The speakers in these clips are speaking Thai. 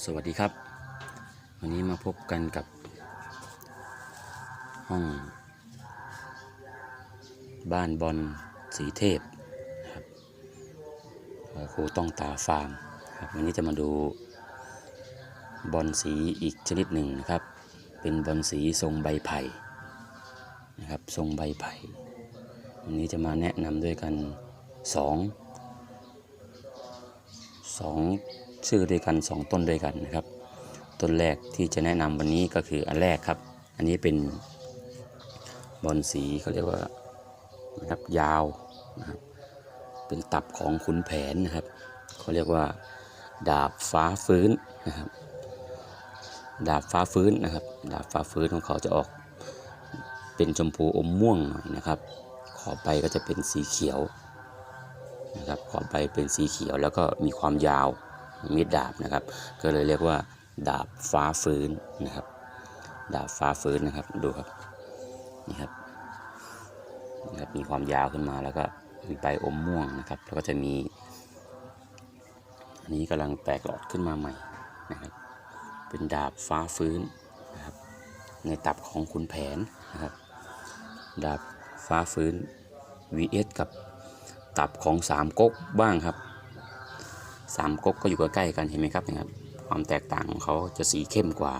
สวัสดีครับ วันนี้มาพบกันกับ ห้อง บ้านบอลสีเทพครับครูต้องตาฟาร์มครับวันนี้จะมาดูบอลสีอีกชนิดหนึ่งนะครับ เป็นบอลสีทรงใบไผ่นะครับทรงใบไผ่วันนี้จะมาแนะนำด้วยกันสองสอง ชื่อด้วยกันสองต้นด้วยกันนะครับ ต้นแรกที่จะแนะนำวันนี้ก็คืออันแรกครับ อันนี้เป็นบอลสีเขาเรียกว่านะครับยาวนะครับเป็นตับของขุนแผนนะครับเขาเรียกว่า ดาบฟ้าฟื้นนะครับ ดาบฟ้าฟื้นนะครับ ดาบฟ้าฟื้นของเขาจะออก เป็นชมพูอมม่วงหน่อยนะครับ ขอบไปก็จะเป็นสีเขียวนะครับขอบใบเป็นสีเขียวแล้วก็มีความยาว มีดดาบนะครับ ก็เลยเรียกว่า ดาบฟ้าฟื้นนะครับ ดาบฟ้าฟื้นนะครับดูครับนี่ครับนะครับมีความยาวขึ้นมาแล้วก็มีใบอมม่วงนะครับ แล้วก็จะมี อันนี้กำลังแตกหลอดขึ้นมาใหม่นะครับ เป็นดาบฟ้าฟื้นนะครับ ในตับของคุณแผนนะครับ ดาบฟ้าฟื้น vs กับตับของสามก๊กบ้างครับ สามก๊กก็อยู่ใกล้ๆกันเห็นไหมครับนะครับ ความแตกต่างของเขาจะสีเข้มกว่า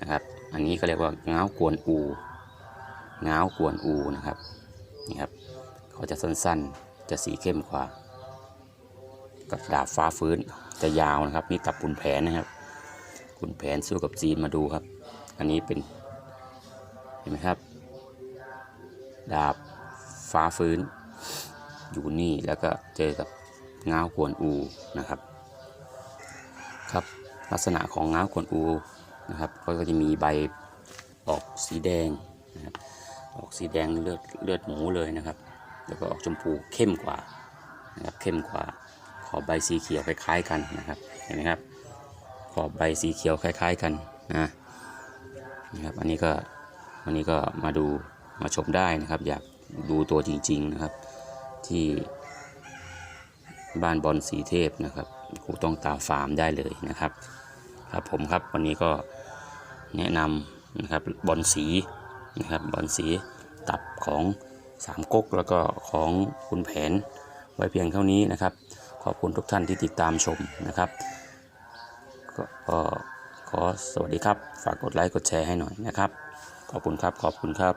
นะครับ อันนี้เขาเรียกว่าเงากวนอูเงากวนอูนะครับนี่ครับเขาจะสั้นๆจะสีเข้มกว่ากับดาบฟ้าฟื้นจะยาวนะครับนี่ตับขุนแผนนะครับขุนแผนสู้กับจีนมาดูครับ อันนี้เป็นเห็นไหมครับ ดาบฟ้าฟื้นอยู่นี่แล้วก็เจอกับ ง้าวกวนอูนะครับครับลักษณะของง้าวกวนอูนะครับก็จะมีใบออกสีแดงนะครับออกสีแดงเลือดเลือดหมูเลยนะครับ แล้วก็ออกชมพูเข้มกว่านะครับเข้มกว่าขอบใบสีเขียวคล้าย ๆ กันนะครับเห็นไหมครับขอบใบสีเขียวคล้าย ๆ กันนะนะครับอันนี้ก็วันนี้ก็มาดูมาชมได้นะครับ อยากดูตัวจริง ๆนะครับที่ บ้านบอลสีเทพนะครับครูต้องตาฟาร์มได้เลยนะครับ ครับผมครับวันนี้ก็แนะนำนะครับบอลสีนะครับบอลสีตับของสามก๊กแล้วก็ของคุณแผนไว้เพียงเท่านี้นะครับ ขอบคุณทุกท่านที่ติดตามชมนะครับก็ก็ขอสวัสดีครับ ฝากกดไลค์กดแชร์ให้หน่อยนะครับ ขอบคุณครับขอบคุณครับ